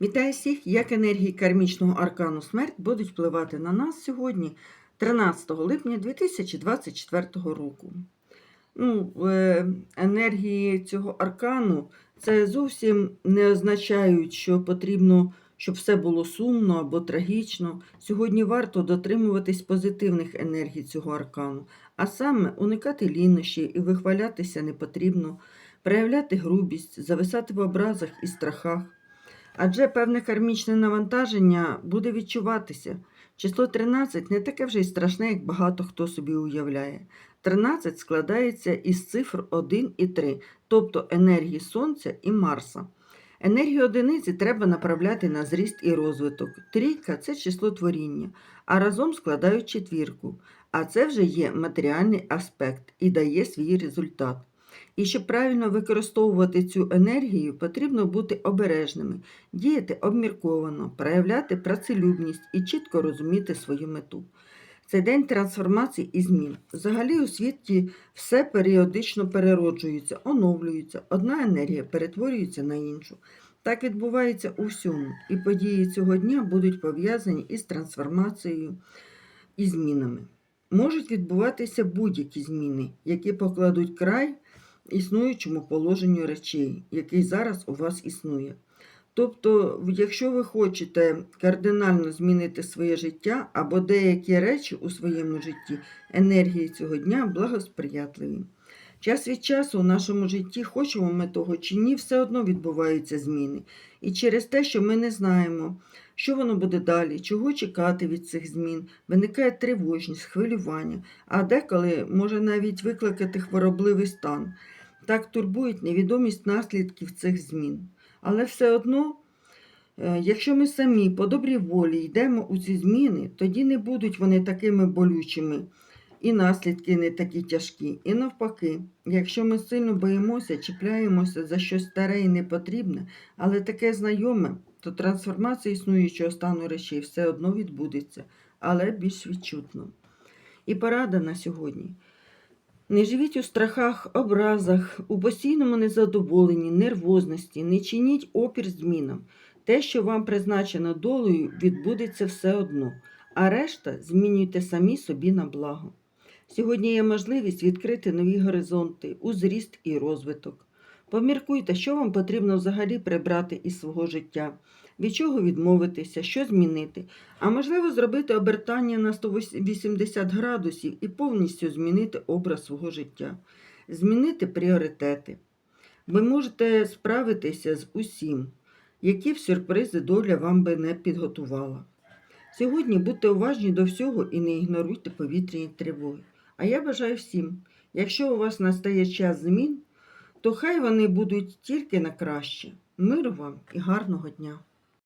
Вітаю всіх! Як енергії кармічного аркану смерть будуть впливати на нас сьогодні, 13 липня 2024 року. Ну, е, енергії цього аркану це зовсім не означають, що потрібно, щоб все було сумно або трагічно. Сьогодні варто дотримуватись позитивних енергій цього аркану, а саме уникати лінощі і вихвалятися не потрібно, проявляти грубість, зависати в образах і страхах. Адже певне кармічне навантаження буде відчуватися. Число 13 не таке вже й страшне, як багато хто собі уявляє. 13 складається із цифр 1 і 3, тобто енергії Сонця і Марса. Енергію одиниці треба направляти на зріст і розвиток. Трійка це число творіння, а разом складають четвірку. А це вже є матеріальний аспект і дає свій результат. І щоб правильно використовувати цю енергію, потрібно бути обережними, діяти обмірковано, проявляти працелюбність і чітко розуміти свою мету. Це день трансформацій і змін. Взагалі у світі все періодично перероджується, оновлюється, одна енергія перетворюється на іншу. Так відбувається у всьому, і події цього дня будуть пов'язані із трансформацією і змінами. Можуть відбуватися будь-які зміни, які покладуть край існуючому положенню речей, який зараз у вас існує. Тобто, якщо ви хочете кардинально змінити своє життя або деякі речі у своєму житті, енергії цього дня благосприятливі. Час від часу у нашому житті, хочемо ми того чи ні, все одно відбуваються зміни. І через те, що ми не знаємо, що воно буде далі, чого чекати від цих змін, виникає тривожність, хвилювання, а деколи може навіть викликати хворобливий стан. Так турбують невідомість наслідків цих змін. Але все одно, е, якщо ми самі по добрій волі йдемо у ці зміни, тоді не будуть вони такими болючими, і наслідки не такі тяжкі. І навпаки, якщо ми сильно боїмося, чіпляємося за щось старе і непотрібне, але таке знайоме, то трансформація існуючого стану речей все одно відбудеться, але більш відчутно. І порада на сьогодні. Не живіть у страхах, образах, у постійному незадоволенні, нервозності, не чиніть опір змінам. Те, що вам призначено долею, відбудеться все одно, а решта змінюйте самі собі на благо. Сьогодні є можливість відкрити нові горизонти, у зріст і розвиток. Поміркуйте, що вам потрібно взагалі прибрати із свого життя, від чого відмовитися, що змінити, а можливо зробити обертання на 180 градусів і повністю змінити образ свого життя, змінити пріоритети. Ви можете справитися з усім, які б сюрпризи доля вам би не підготувала. Сьогодні будьте уважні до всього і не ігноруйте повітряні тривоги. А я бажаю всім, якщо у вас настає час змін, то хай вони будуть тільки на краще. Миру вам і гарного дня!